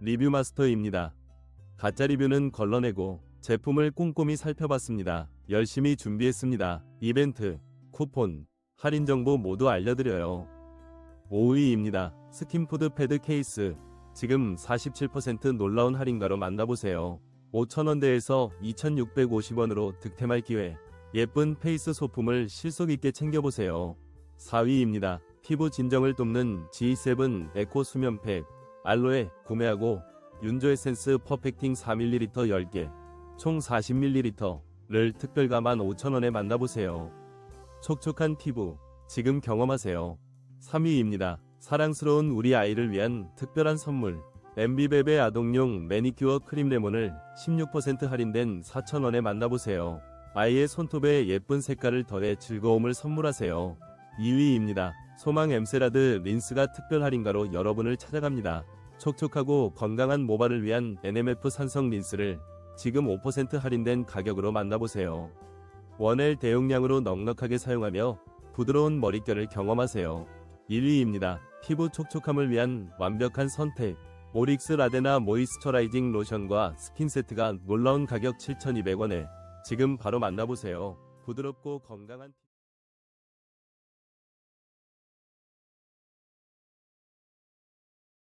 리뷰 마스터입니다. 가짜 리뷰는 걸러내고 제품을 꼼꼼히 살펴봤습니다. 열심히 준비했습니다. 이벤트, 쿠폰, 할인 정보 모두 알려드려요. 5위입니다. 스킨푸드 패드 케이스. 지금 47% 놀라운 할인가로 만나보세요. 5,000원대에서 2,650원으로 득템할 기회. 예쁜 페이스 소품을 실속 있게 챙겨보세요. 4위입니다. 피부 진정을 돕는 G7 에코 수면팩. 알로에 구매하고 윤조 에센스 퍼펙팅 4ml 10개, 총 40ml를 특별 가만 5,000원에 만나보세요. 촉촉한 피부, 지금 경험하세요. 3위입니다. 사랑스러운 우리 아이를 위한 특별한 선물. 엠비베베 아동용 매니큐어 크림 레몬을 16% 할인된 4,000원에 만나보세요. 아이의 손톱에 예쁜 색깔을 더해 즐거움을 선물하세요. 2위입니다. 소망 엠세라드 린스가 특별 할인가로 여러분을 찾아갑니다. 촉촉하고 건강한 모발을 위한 NMF 산성 린스를 지금 5% 할인된 가격으로 만나보세요. 원엘 대용량으로 넉넉하게 사용하며 부드러운 머릿결을 경험하세요. 1위입니다. 피부 촉촉함을 위한 완벽한 선택. 오릭스 라데나 모이스처라이징 로션과 스킨 세트가 놀라운 가격 7,200원에 지금 바로 만나보세요. 부드럽고 건강한 피-